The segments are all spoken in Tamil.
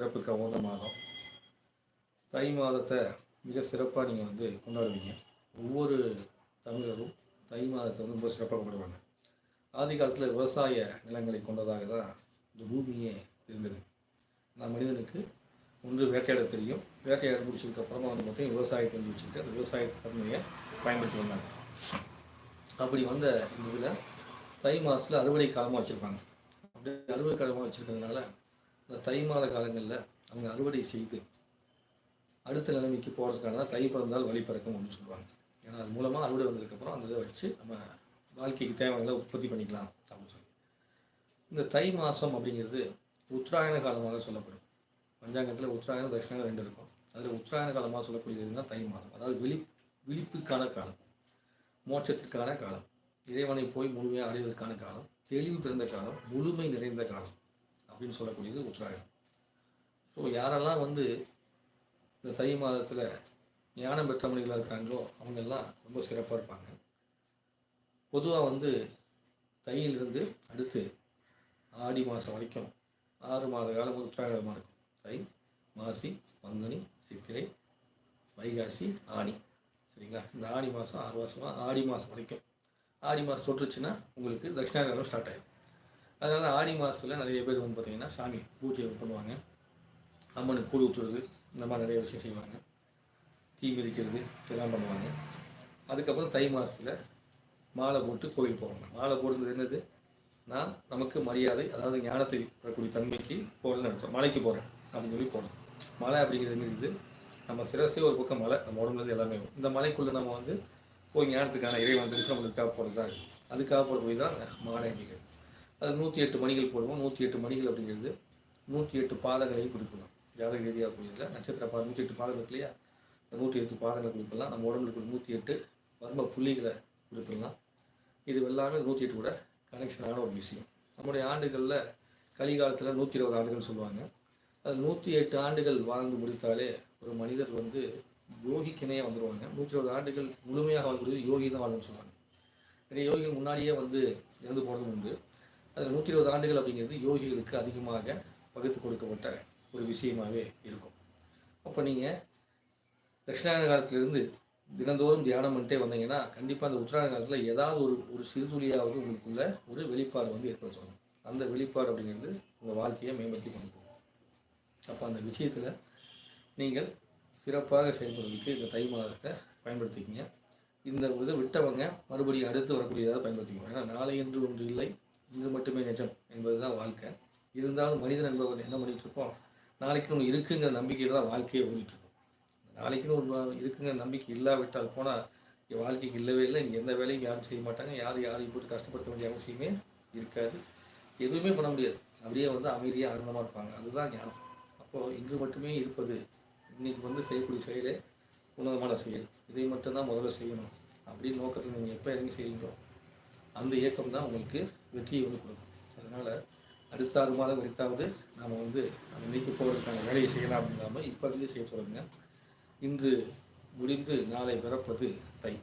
சிறப்புக்கு உகந்த மாதம் தை மாதத்தை மிக சிறப்பாக நீங்கள் வந்து கொண்டாடுவீங்க. ஒவ்வொரு தமிழரும் தை மாதத்தை வந்து ரொம்ப சிறப்பாக கொண்டாடுவாங்க ஆதி காலத்தில் விவசாய நிலங்களை கொண்டதாக தான் இந்த பூமியே இருந்தது. நான் மனிதனுக்கு ஒன்று வேட்டையாட தெரியும். வேட்டையாட முடிச்சதுக்கப்புறமா வந்து பார்த்தீங்கன்னா விவசாயத்தை வந்து வச்சுக்கிட்டு அந்த விவசாய தன்மையை பயன்படுத்தி வந்தாங்க. அப்படி வந்த இந்த இதில் தை மாதத்தில் அறுவடை காலமாக வச்சுருப்பாங்க. அப்படி அறுவடை காலமாக வச்சுருக்கிறதுனால இந்த தை மாத காலங்களில் அவங்க அறுவடை செய்து அடுத்த நிலைமைக்கு போகிறதுக்கான தான் தை பிறந்தால் வழி பிறக்கும் அப்படின்னு சொல்லுவாங்க. ஏன்னா அது மூலமாக அறுவடை வந்ததுக்கப்புறம் அந்த இதை வச்சு நம்ம வாழ்க்கைக்கு தேவையான உற்பத்தி பண்ணிக்கலாம் அப்படின்னு சொல்லி. இந்த தை மாதம் அப்படிங்கிறது உத்தராயண காலமாக சொல்லப்படும். பஞ்சாங்கத்தில் உத்தராயணம் தட்சிணம் ரெண்டு இருக்கும். அதில் உத்தராயண காலமாக சொல்லக்கூடியதுன்னா தை மாதம். அதாவது விழி விழிப்புக்கான காலம். மோட்சத்திற்கான காலம். இறைவனை போய் முழுமையாக அடைவதற்கான காலம். தெளிவு பிறந்த காலம். முழுமை நிறைந்த காலம். அப்படின்னு சொல்லக்கூடியது உத்தராயணம். ஸோ யாரெல்லாம் வந்து இந்த தை மாதத்தில் ஞானம் பெற்றவனிகளாக இருக்கிறாங்களோ அவங்கெல்லாம் ரொம்ப சிறப்பாக இருப்பாங்க. பொதுவாக வந்து தையிலிருந்து அடுத்து ஆடி மாதம் வரைக்கும் ஆறு மாத காலம் உற்சாகமாக இருக்கும். தை மாசி பங்குனி சித்திரை வைகாசி ஆனி சரிங்களா? இந்த ஆடி மாதம் ஆறு மாதமாக ஆடி மாதம் வரைக்கும். ஆடி மாதம் தொட்டுருச்சுன்னா உங்களுக்கு தட்சிணாயனம் ஸ்டார்ட் ஆகிடும் அதனால ஆடி மாதத்தில் நிறைய பேர் வந்து பார்த்திங்கன்னா சாமி பூஜை பண்ணுவாங்க. அம்மனுக்கு கூழ் ஊற்றுறது இந்த மாதிரி நிறைய விஷயம் செய்வாங்க. தீ மிதிக்கிறது இதெல்லாம் பண்ணுவாங்க. அதுக்கப்புறம் தை மாதத்தில் மாலை போட்டு கோயில் போவாங்க மாலை போடுறது என்னது? நான் நமக்கு மரியாதை அதாவது ஞானத்தை வரக்கூடிய தன்மைக்கு போகிறதுன்னு அர்த்தம். மலைக்கு போகிறேன் அப்படின்னு சொல்லி போகணும் மலை அப்படிங்கிறது நம்ம சிரசே ஒரு பக்கம் மலை நம்ம உடம்புலேருந்து எல்லாமே வரும். இந்த மலைக்குள்ளே நம்ம வந்து போய் ஞானத்துக்கான இறைவன் தரிசனம் பண்ணுறதுக்காக போகிறதா இருக்கும் அதுக்காக போட போய் தான் மாலை அப்படிங்கிறது அது நூற்றி எட்டு மணிகள் போடுவோம். நூற்றி எட்டு மணிகள் அப்படிங்கிறது நூற்றி எட்டு பாதங்களையும் குறிப்பிடலாம் ஜாதக ரீதியாக புரியுதுல நட்சத்திர பாதம் நூற்றி எட்டு பாதங்கள் இருக்கு இல்லையா நூற்றி எட்டு பாதங்களை குறிப்பிடலாம் நம்ம உடம்புல இருக்கிற நூற்றி எட்டு வர்ம புள்ளிகளை குறிப்பிடலாம் இது எல்லாமே நூற்றி எட்டு கூட கனெக்ஷனான ஒரு விஷயம். நம்முடைய ஆண்டுகளில் கலிகாலத்தில் நூற்றி இருபது ஆண்டுகள் சொல்லுவாங்க. அது நூற்றி எட்டு ஆண்டுகள் வாழ்ந்து முடித்தாலே ஒரு மனிதர் வந்து யோகிக்கினே வந்துடுவாங்க நூற்றி இருபது ஆண்டுகள் முழுமையாக வாழ்ந்து யோகி தான் வாழணும்னு சொல்லுவாங்க. நிறைய யோகிகள் முன்னாடியே வந்து இறந்து போனதும் உண்டு. அதில் நூற்றி இருபது ஆண்டுகள் அப்படிங்கிறது யோகிகளுக்கு அதிகமாக பகுத்து கொடுக்கப்பட்ட ஒரு விஷயமாகவே இருக்கும். அப்போ நீங்கள் தட்சிணாயன காலத்திலிருந்து தினந்தோறும் தியானம் பண்ணிட்டே வந்தீங்கன்னா கண்டிப்பாக அந்த உத்தராயண காலத்தில் ஏதாவது ஒரு ஒரு சிறுதுளியாவது உங்களுக்குள்ள ஒரு வெளிப்பாடு வந்து ஏற்பட சொல்லணும் அந்த வெளிப்பாடு அப்படிங்கிறது உங்கள் வாழ்க்கையை மேம்படுத்தி கொண்டு போகும். அப்போ அந்த விஷயத்தில் நீங்கள் சிறப்பாக செயல்படுறதுக்கு இந்த தை மாதத்தை பயன்படுத்திக்கிங்க. இந்த இதை விட்டவங்க மறுபடியும் அடுத்து வரக்கூடியதாக பயன்படுத்திக்கணும் ஏன்னா நாளை என்று ஒன்று இல்லை. இது மட்டுமே நிஜம் என்பது தான் வாழ்க்கை. இருந்தாலும் மனிதன் என்பவர் என்ன பண்ணிகிட்ருப்போம் இருப்போம் நாளைக்கு நம்ம இருக்குங்கிற நம்பிக்கையில் தான் வாழ்க்கையை ஓடிட்டுருக்கோம் நாளைக்குன்னு ஒரு இருக்குங்கிற நம்பிக்கை இல்லாவிட்டால் போனால் என் வாழ்க்கைக்கு இல்லவே இல்லை. இங்கே எந்த வேலையும் யாரும் செய்ய மாட்டாங்க. யாரும் யாரையும் போட்டு கஷ்டப்படுத்த வேண்டிய அவசியமே இருக்காது. எதுவுமே பண்ண முடியாது. அப்படியே வந்து அமைதியாக ஆனந்தமாக இருப்பாங்க. அதுதான் ஞானம். அப்போது இங்கு மட்டுமே இருப்பது இன்றைக்கி வந்து செய்யக்கூடிய செயலே உன்னதமான செயல். இதை மட்டும்தான் முதல்ல செய்யணும். அப்படின்னு நோக்கத்தில் நீங்கள் எப்போ இறங்கி செய்கிறீங்களோ அந்த இயக்கம் தான் உங்களுக்கு வெற்றியை வந்து கொடுக்கும். அதனால் அடுத்த ஆறு மாதம் வரைத்தாவது நாம் வந்து அந்த நீக்கி போவதற்கான வேலையை செய்யலாம் அப்படிங்காமல் இப்போ செய்ய சொல்லுங்க. இன்று முடிந்து நாளை பிறப்பது தை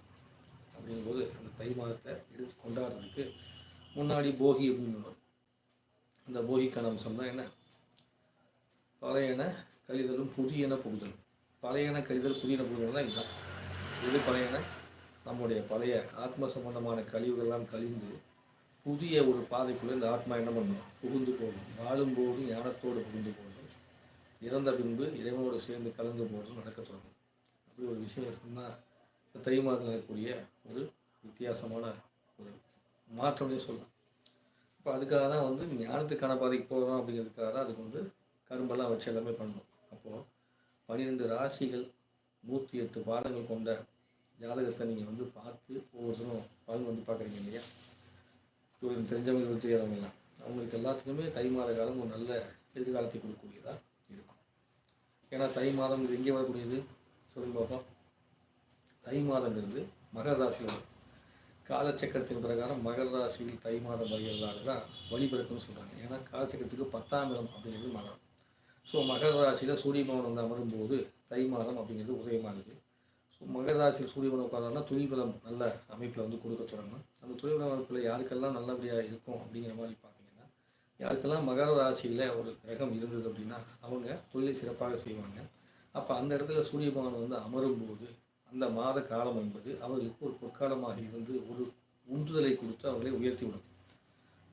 அப்படிங்கும்போது அந்த தை மாதத்தை எடுத்து கொண்டாடுறதுக்கு முன்னாடி போகி அப்படின்னு வரும். அந்த போகிக்கான அம்சம் தான் என்ன? பழையன கழிதலும் புதியன புகுதலும் பழையன கழிதல் புதியன புகுதல் தான் இதுதான். இது பழையன? நம்முடைய பழைய ஆத்ம சம்பந்தமான கழிவுகள்லாம் கழிந்து புதிய ஒரு பாதைக்குள்ளே இந்த ஆத்மா என்ன பண்ணும்? புகுந்து போகும். வாழும்போது ஞானத்தோடு புகுந்து போகும். இறந்த பின்பு இறைவனோடு சேர்ந்து கலந்து போகிறது நடக்க தொடங்கும். அப்படி ஒரு விஷயம் சொன்னால் இந்த தை மாதத்தில் இருக்கக்கூடிய ஒரு வித்தியாசமான ஒரு மாற்றம்னே சொல்லலாம். இப்போ அதுக்காக தான் வந்து ஞானத்துக்கான பாதைக்கு போகிறோம் அப்படிங்கிறதுக்காக தான் அதுக்கு வந்து கரும்பெல்லாம் வச்சு எல்லாமே பண்ணணும். அப்போது பன்னிரெண்டு ராசிகள் நூற்றி எட்டு பாடங்கள் கொண்ட ஜாதகத்தை நீங்கள் வந்து பார்த்து ஒவ்வொருத்தரும் பலன் வந்து பார்க்குறீங்க இல்லையா? இவருக்கு தெரிஞ்சவங்க தெரியாதவங்க எல்லாம் அவங்களுக்கு எல்லாத்துக்குமே தை மாத காலம் ஒரு நல்ல எதிர்காலத்தை கொடுக்கக்கூடியதாக இருக்கும். ஏன்னா தை மாதம் இது எங்கே வரக்கூடியது? சொல்லுங்க பார்ப்போம் தை மாதங்கிறது மகர ராசியில் வரும். காலச்சக்கரத்தின் பிரகாரம் மகர ராசியில் தை மாதம் வருகிறதாக தான் வழிபிறக்குன்னு சொல்கிறாங்க ஏன்னா காலச்சக்கரத்துக்கு பத்தாம் இடம் அப்படிங்கிறது மகரம். ஸோ மகர ராசியில் சூரிய பவன் வந்து அமரும்போது தை மாதம் அப்படிங்கிறது உதயமாகுது ஸோ மகர ராசியில் சூரிய பவன் நல்ல அமைப்பில் வந்து கொடுக்க தொடங்கணும். அந்த தொழில் அமைப்பில் யாருக்கெல்லாம் நல்லபடியாக இருக்கும் அப்படிங்கிற மாதிரி பார்த்தீங்கன்னா யாருக்கெல்லாம் மகர ராசியில் ஒரு கிரகம் இருந்தது அப்படின்னா அவங்க தொழிலை சிறப்பாக செய்வாங்க. அப்போ அந்த இடத்துல சூரிய பகவான் வந்து அமரும்போது அந்த மாத காலம் என்பது அவர்களுக்கு ஒரு பொற்காலமாக இருந்து ஒரு உந்துதலை கொடுத்து அவர்களை உயர்த்தி விடும்.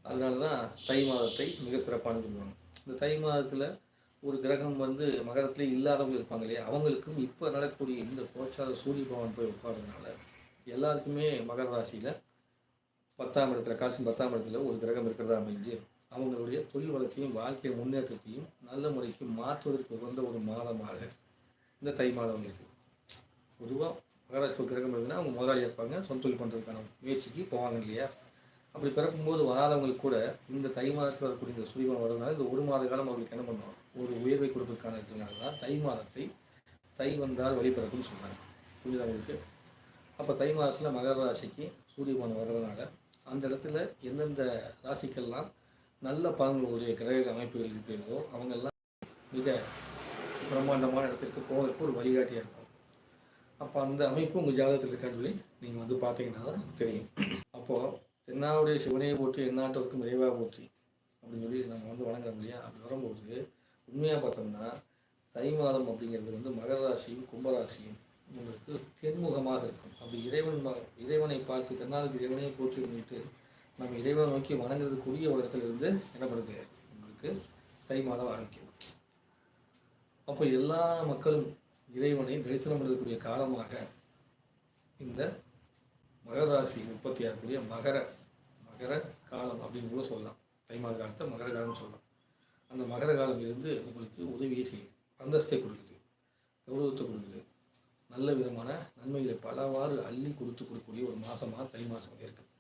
அதனால தான் தை மாதத்தை மிக சிறப்பானு சொல்லுவாங்க. இந்த தை மாதத்தில் ஒரு கிரகம் வந்து மகரத்தில் இல்லாதவங்க இருப்பாங்க இல்லையா? அவங்களுக்கும் இப்போ நடக்கக்கூடிய இந்த கோச்சார சூரிய பகவான் போய் உட்கார்றதுனால எல்லாருக்குமே மகர ராசியில் பத்தாம் இடத்துல காட்சி பத்தாம் இடத்துல ஒரு கிரகம் இருக்கிறதா அமைஞ்சு அவங்களுடைய தொழில் வளர்ச்சியும் வாழ்க்கை முன்னேற்றத்தையும் நல்ல முறைக்கு மாற்றுவதற்கு உகந்த ஒரு மாதமாக இந்த தை மாதம் இருக்குது பொதுவாக மகராசி கிரகம் இருந்ததுன்னா அவங்க முதலாளி இருப்பாங்க சொந்த தொழில் பண்ணுறதுக்கான முயற்சிக்கு போவாங்க இல்லையா? அப்படி பிறக்கும்போது வராதவங்களுக்கு கூட இந்த தை மாதத்தில் வரக்கூடிய இந்த சூரியன் வர்றதுனால இந்த ஒரு மாத காலம் அவங்களுக்கு என்ன பண்ணுவோம் ஒரு உயர்வை கொடுப்பதற்கான இருக்கிறதுனால தான் தை மாதத்தை தை வந்தால் வழிபிறக்குன்னு சொன்னாங்க புரியுதா உங்களுக்கு? அப்போ தை மாதத்தில் மகர ராசிக்கு சூரியபவன் வர்றதுனால அந்த இடத்துல எந்தெந்த ராசிக்கெல்லாம் நல்ல பலன்களுடைய கிரக அமைப்புகள் இருக்கிறதோ அவங்கெல்லாம் மிக பிரம்மாண்டமான இடத்திற்கு போவதற்கு ஒரு வழிகாட்டியாக இருக்கும். அப்போ அந்த அமைப்பு உங்கள் ஜாதகத்தில் இருக்கான்னு சொல்லி நீங்கள் வந்து பார்த்தீங்கன்னா தான் தெரியும். அப்போது தென்னாவுடைய சிவனையை போற்றி எந்நாட்டவருக்கும் விரைவாக போற்றி அப்படின்னு சொல்லி நம்ம வந்து வணங்குறோம் இல்லையா? அப்படி வரும்போது உண்மையாக பார்த்தோம்னா தை மாதம் அப்படிங்கிறது வந்து மகர ராசியும் கும்பராசியும் உங்களுக்கு தென்முகமாக இருக்கும். அப்படி இறைவன் இறைவனை பார்த்து தென்னாவுக்கு இறைவனையை போற்றி பண்ணிட்டு நம்ம இறைவனை நோக்கி வணங்குறதுக்குரிய ஒரு இடத்துல என்ன பண்ணுது? உங்களுக்கு தை மாதம் ஆரம்பிக்கும் அப்போ எல்லா மக்களும் இறைவனை தரிசனம் பண்ணக்கூடிய காலமாக இந்த மகர ராசி உற்பத்தி மகர மகர காலம் அப்படின்னு கூட சொல்லலாம். தைமாத காலத்தை மகர காலம்னு சொல்லலாம். அந்த மகர காலம் இருந்து உங்களுக்கு உதவியை செய்யும். அந்தஸ்தை கொடுக்குது. கௌரவத்தை கொடுக்குது. நல்ல விதமான நன்மைகளை பலவாறு அள்ளி கொடுத்து கொடுக்கக்கூடிய ஒரு மாதமாக தை மாதம் இருக்குது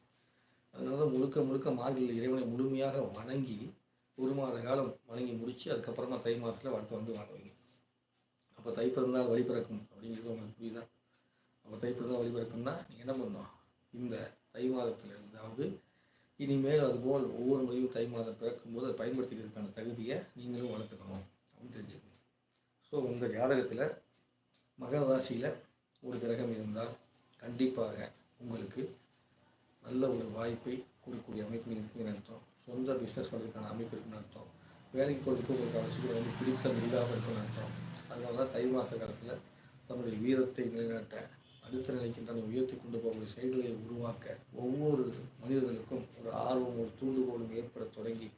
அதனால தான் முழுக்க முழுக்க மார்கழியில் இறைவனை முழுமையாக வணங்கி ஒரு மாத காலம் வணங்கி முடித்து அதுக்கப்புறமா தை மாதத்தில் அடுத்து வந்து வாங்குவீங்க. அப்போ தை பிறந்தால் வழி பிறக்கும் அப்படிங்கிறது உங்களுக்கு புரியுதா? அப்போ தை பிறந்தால் நீங்கள் என்ன பண்ணணும்? இந்த தை மாதத்தில் அதாவது இனிமேல் அதுபோல் ஒவ்வொரு முறையும் தை மாதம் பிறக்கும்போது அதை பயன்படுத்திக்கிறதுக்கான தகுதியை நீங்களும் வளர்த்துக்கணும் அப்படின்னு தெரிஞ்சுக்கணும். ஸோ உங்கள் ஜாதகத்தில் மகர ராசியில் ஒரு கிரகம் இருந்தால் கண்டிப்பாக உங்களுக்கு நல்ல ஒரு வாய்ப்பை கொடுக்கக்கூடிய அமைப்பு இருக்குன்னு அர்த்தம். சொந்த பிஸ்னஸ் பண்ணுறதுக்கான அமைப்பு இருக்குன்னு அர்த்தம். வேலைக்கு போகிறதுக்கு உங்களுக்கு அவசியம் வந்து பிடித்த முடிவாக இருக்குன்னு அர்த்தம். அதனால தான் தை மாத காலத்தில் தன்னுடைய வீரத்தை நிலைநாட்ட அடுத்த நினைக்கின்றன உயர்த்தி கொண்டு போகக்கூடிய செயல்களை உருவாக்க ஒவ்வொரு மனிதர்களுக்கும் ஒரு ஆர்வம் ஒரு தூண்டுகோலும் ஏற்பட தொடங்கி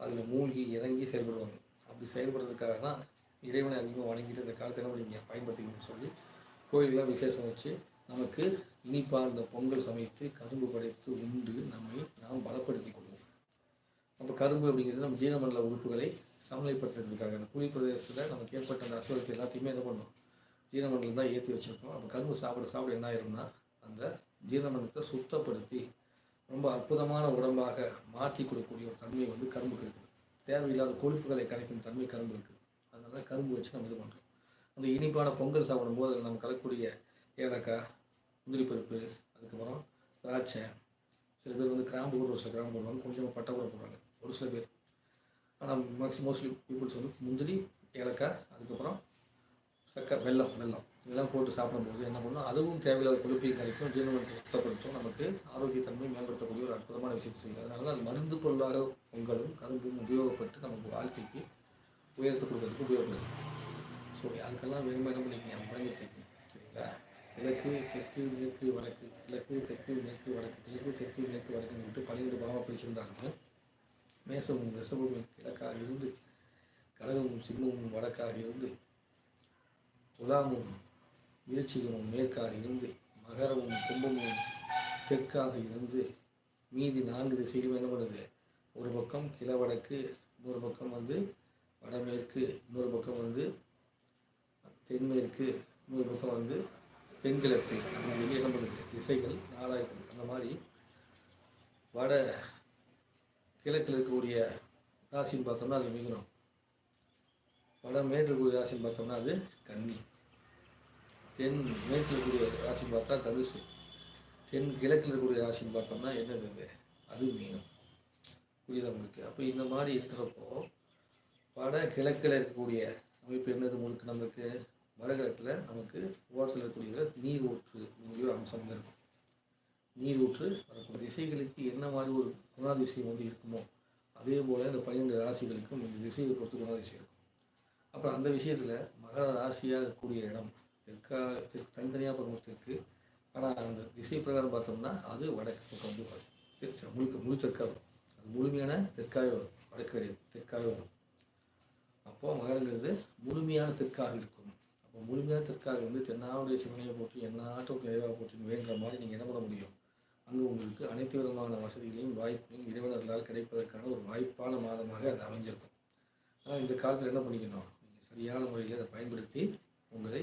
அதில் மூழ்கி இறங்கி செயல்படுவாங்க. அப்படி செயல்படுறதுக்காக தான் இறைவனை அதிகமாக வணங்கிட்டு இந்த காலத்தை என்ன பண்ணீங்க பயன்படுத்திக்கணும்னு சொல்லி கோயிலெலாம் விசேஷம் வச்சு நமக்கு இனிப்பாக இந்த பொங்கல் சமைத்து கரும்பு படைத்து உண்டு நம்மை நாம் பலப்படுத்தி கொள்வோம். அப்போ கரும்பு அப்படிங்கிறது நம்ம ஜீனமண்டல உறுப்புகளை சமநிலைப்படுத்துறதுக்காக அந்த குளிர் பிரதேசத்தில் நமக்கு ஏற்பட்ட அந்த அசுரத்தை எல்லாத்தையுமே என்ன பண்ணும்? ஜீரணமண்டலம் தான் ஏற்றி வச்சுருக்கோம். அப்போ கரும்பு சாப்பிட சாப்பிட என்ன ஆயிரும்னா அந்த ஜீரணமண்டலத்தை சுத்தப்படுத்தி ரொம்ப அற்புதமான உடம்பாக மாற்றி கொடுக்கக்கூடிய ஒரு தன்மை வந்து கரும்புக்கு இருக்குது. தேவையில்லாத கொழுப்புகளை கரைக்கும் தன்மை கரும்பு இருக்குது. அதனால கரும்பு வச்சு நம்ம இது பண்ணுறோம் அந்த இனிப்பான பொங்கல் சாப்பிடும்போது அதில் நம்ம கலக்கக்கூடிய ஏலக்காய் முந்திரி பருப்பு அதுக்கப்புறம் திராட்சை. சில பேர் வந்து கிராம்பு ஒரு சில கிராம்பு போடுவாங்க. கொஞ்சமாக பட்டை கூட போடுவாங்க. ஒரு சில பேர். ஆனால் மேக்ஸி மோஸ்ட்லி பீப்புள்ஸ் வந்து முந்திரி ஏலக்காய் அதுக்கப்புறம் சக்கரை வெல்லம் வெல்லம். இதெல்லாம் போட்டு சாப்பிடும்போது என்ன பண்ணும்? அதுவும் தேவையில்லாத கொழுப்பையும் கிடைக்கும் ஜீரணத்தை சுத்தப்படுத்தும் நமக்கு ஆரோக்கியத்தன்மை மேம்படுத்தக்கூடிய ஒரு அற்புதமான விஷயத்தை செய்யும். அதனால தான் அது மருந்து பொருளாக பொங்கலும் கரும்பும் உபயோகப்பட்டு நமக்கு வாழ்க்கைக்கு உயர்த்து கொடுக்கறதுக்கு உபயோகப்படுது. ஸோ அதுக்கெல்லாம் வேணுமே என்ன பண்ணிக்கங்க? பயன்படுத்திக்கங்க சரிங்களா? கிழக்கு தெற்கு மேற்கு வடக்கு. கிழக்கு தெற்கு மேற்கு வடக்கு. கிழக்கு தெற்கு மேற்கு வடக்குன்னு விட்டு பன்னிரெண்டு பாவமாக பிரிச்சிருந்தாலுமே மேசமும் ரிஷபமும் கிழக்காக இருந்து கடகமும் சிம்மமும் வடக்காக இருந்து துலாமும் விருச்சிகமும் மேற்காக இருந்து மகரமும் கும்பமும் தெற்காக இருந்து மீதி நான்கு திசையிலும் என்ன பண்ணுது? ஒரு பக்கம் கிழவடக்கு இன்னொரு பக்கம் வந்து வடமேற்கு இன்னொரு பக்கம் வந்து தென்மேற்கு இன்னொரு பக்கம் வந்து தென்கிழக்கு. அந்த சொல்லி என்ன பண்ணுது? திசைகள் நாலாக அந்த மாதிரி வட கிழக்கில் இருக்கக்கூடிய ராசின்னு பார்த்தோம்னா அது மிகுனம் வட மேற்கு இருக்கக்கூடிய ராசின்னு பார்த்தோம்னா அது கன்னி தென் மேற்கில் இருக்கக்கூடிய ராசின்னு பார்த்தா தனுசு. தென் கிழக்கில் இருக்கக்கூடிய ராசின்னு பார்த்தோம்னா என்னது அது? அது மீனம். புரியுதா உங்களுக்கு? அப்போ இந்த மாதிரி இருக்கிறப்போ வட கிழக்கில் இருக்கக்கூடிய அமைப்பு என்னது உங்களுக்கு நமக்கு வடகிழக்கில் நமக்கு ஓரத்தில் இருக்கக்கூடிய நீர் ஊற்று ஒரு அம்சம் இருக்கும். நீர் ஊற்று வரக்கூடிய திசைகளுக்கு என்ன மாதிரி ஒரு குணாதிசயம் வந்து இருக்குமோ அதே போல் இந்த பன்னிரெண்டு ராசிகளுக்கும் இந்த திசையை பொறுத்து குணாதிசை இருக்கும். அப்புறம் அந்த விஷயத்தில் மகர ராசியாக இருக்கக்கூடிய இடம் தெற்கா தெற்கு தனித்தனியாக பார்க்கும் தெற்கு. ஆனால் அந்த திசை பிரகாரம் பார்த்தோம்னா அது வடக்கு பக்கம் வரும். தெற்கு முழுக்க முழு தெற்காக வரும். அது முழுமையான தெற்காகவே வரும். வடக்கு கிடையாது தெற்காகவே வரும். அப்போது மகரங்கிறது முழுமையான தெற்காக இருக்கும். அப்போ முழுமையான தெற்காக வந்து தென்னாவுடைய சிவனையை போட்டு எந்நாட்டும் நிறைவாக போட்டு வேண்டுற மாதிரி நீங்கள் என்ன பண்ண முடியும்? அங்கே உங்களுக்கு அனைத்து விதமான வசதிகளையும் வாய்ப்பையும் இறைவனர்களால் கிடைப்பதற்கான ஒரு வாய்ப்பான மாதமாக அது அமைஞ்சிருக்கும். ஆனால் இந்த காலத்தில் என்ன பண்ணிக்கணும்? சரியான முறையில் அதை பயன்படுத்தி உங்களை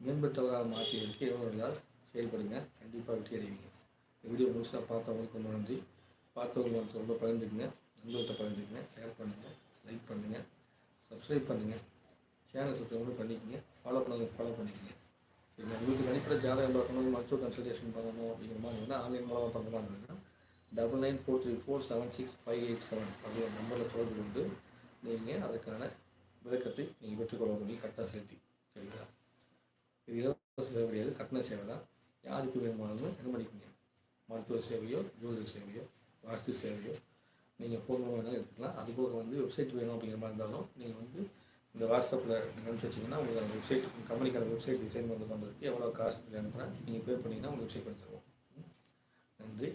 மேம்பட்டவராக மாற்றியதற்கு இறைவனர்களால் செயல்படுங்க. கண்டிப்பாக வெற்றி அடைவீங்க. இந்த வீடியோ முழுசாக பார்த்தவங்களுக்கு ரொம்ப நன்றி. பார்த்தவங்க வந்து ரொம்ப பகிர்ந்துக்குங்க. நண்பர்கிட்ட பகிர்ந்துக்குங்க. ஷேர் பண்ணுங்கள் லைக் பண்ணுங்கள் சப்ஸ்கிரைப் பண்ணுங்கள் சேனல் சப்ஸ்கிரைப் பண்ணிக்கங்க. ஃபாலோ பண்ண ஃபாலோ பண்ணிக்கோங்க. சரிங்களா உங்களுக்கு கணிப்பிட ஜாதகம் பார்க்கணும் மருத்துவ கன்சல்டேஷன் பண்ணணும் அப்படிங்கிற மாதிரி இருந்தால் ஆன்லைன் மூலமாக பண்ணுற மாதிரி double nine four three four seven six five eight seven அப்படிங்கிற நம்பரில் தொடர்பு கொண்டு நீங்கள் அதற்கான விளக்கத்தை நீங்கள் பெற்றுக்கொள்ள முடியும் கரெக்டாக செலுத்தி சரிங்களா? இது இலவச சேவை கிடையாது கட்டண சேவை தான். யாருக்கு வேணுமானாலும் என்ன பண்ணிக்கோங்க மருத்துவ சேவையோ ஜோதிட சேவையோ வாஸ்து சேவையோ நீங்கள் ஃபோன் மூலம் வேணாலும் எடுத்துக்கலாம். அதுபோக வந்து வெப்சைட் வேணும் அப்படிங்கிற மாதிரி இருந்தாலும் நீங்கள் வந்து இந்த வாட்ஸ்அப்பில் நீங்கள் அனுப்பிச்சு வச்சிங்கன்னா உங்களுக்கு அந்த வெப்சைட் கம்பெனிக்கான வெப்சைட் டிசைன் பண்ணி பண்ணுறதுக்கு எவ்வளோ காஸ்ட் அனுப்புகிறேன் நீங்கள் பே பண்ணிங்கன்னா உங்களுக்கு வெப்சைட் பண்ணி தருவோம். நன்றி.